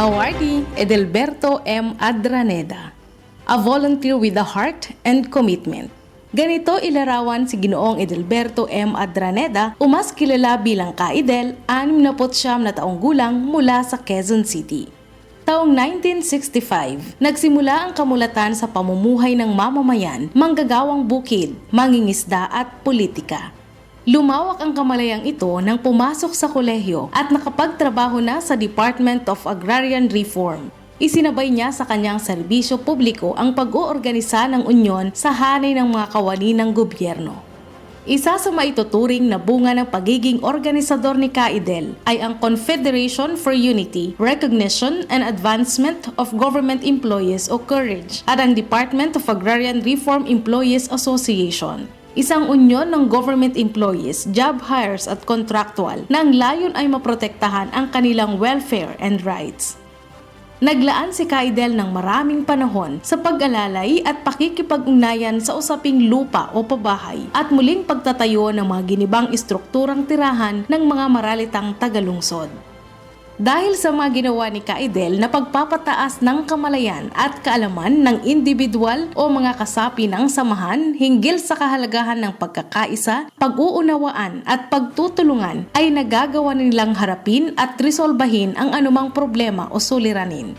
Awardee Edelberto M. Adraneda, a volunteer with a heart and commitment. Ganito ilarawan si Ginoong Edelberto M. Adraneda, umas kilala bilang Kaidel, 69 na taong gulang mula sa Quezon City. Taong 1965, nagsimula ang kamulatan sa pamumuhay ng mamamayan, manggagawang bukid, mangingisda at politika. Lumawak ang kamalayang ito nang pumasok sa kolehiyo at nakapagtrabaho na sa Department of Agrarian Reform. Isinabay niya sa kanyang serbisyo publiko ang pag-oorganisa ng unyon sa hanay ng mga kawani ng gobyerno. Isa sa maituturing na bunga ng pagiging organisador ni Kaidel ay ang Confederation for Unity, Recognition and Advancement of Government Employees o COURAGE at ang Department of Agrarian Reform Employees Association. Isang unyon ng government employees, job hires at contractual na ang layon ay maprotektahan ang kanilang welfare and rights. Naglaan si Kaidel ng maraming panahon sa pag-alalay at pakikipag-ugnayan sa usaping lupa o pabahay at muling pagtatayo ng mga ginibang istrukturang tirahan ng mga maralitang tagalungsod. Dahil sa mga ginawa ni Kaidel na pagpapataas ng kamalayan at kaalaman ng individual o mga kasapi ng samahan hinggil sa kahalagahan ng pagkakaisa, pag-uunawaan at pagtutulungan ay nagagawa nilang harapin at resolbahin ang anumang problema o suliranin.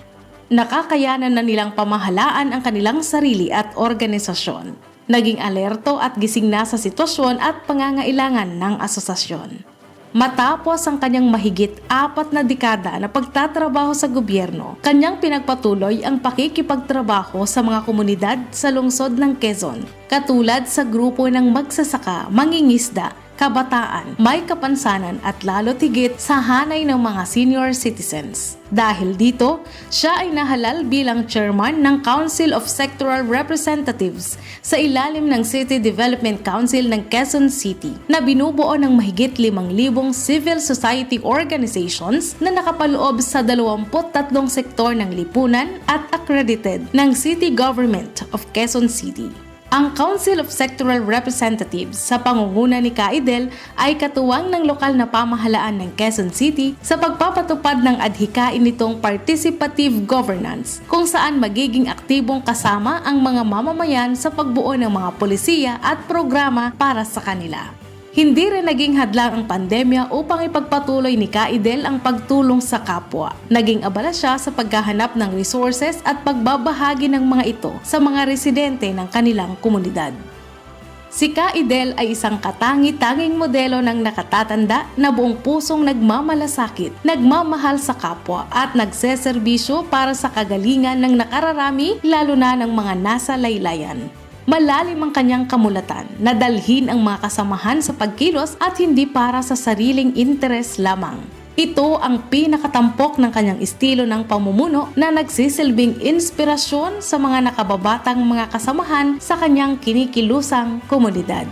Nakakayanan na nilang pamahalaan ang kanilang sarili at organisasyon. Naging alerto at gising na sa sitwasyon at pangangailangan ng asosasyon. Matapos ang kanyang mahigit apat na dekada na pagtatrabaho sa gobyerno, kanyang pinagpatuloy ang pakikipagtrabaho sa mga komunidad sa lungsod ng Quezon, katulad sa grupo ng magsasaka, mangingisda, kabataan, may kapansanan at lalo tigit sa hanay ng mga senior citizens. Dahil dito, siya ay nahalal bilang chairman ng Council of Sectoral Representatives sa ilalim ng City Development Council ng Quezon City na binubuo ng mahigit 5,000 civil society organizations na nakapaloob sa 23 sektor ng lipunan at accredited ng City Government of Quezon City. Ang Council of Sectoral Representatives sa pangunguna ni Kaidel ay katuwang ng lokal na pamahalaan ng Quezon City sa pagpapatupad ng adhikain nitong participative governance kung saan magiging aktibong kasama ang mga mamamayan sa pagbuo ng mga polisiya at programa para sa kanila. Hindi rin naging hadlang ang pandemya upang ipagpatuloy ni Kaidel ang pagtulong sa kapwa. Naging abala siya sa paghahanap ng resources at pagbabahagi ng mga ito sa mga residente ng kanilang komunidad. Si Kaidel ay isang katangi-tanging modelo ng nakatatanda na buong pusong nagmamalasakit, nagmamahal sa kapwa at nagseserbisyo para sa kagalingan ng nakararami lalo na ng mga nasa laylayan. Malalim ang kanyang kamulatan na dalhin ang mga kasamahan sa pagkilos at hindi para sa sariling interes lamang. Ito ang pinakatampok ng kanyang estilo ng pamumuno na nagsisilbing inspirasyon sa mga nakababatang mga kasamahan sa kanyang kinikilusang komunidad.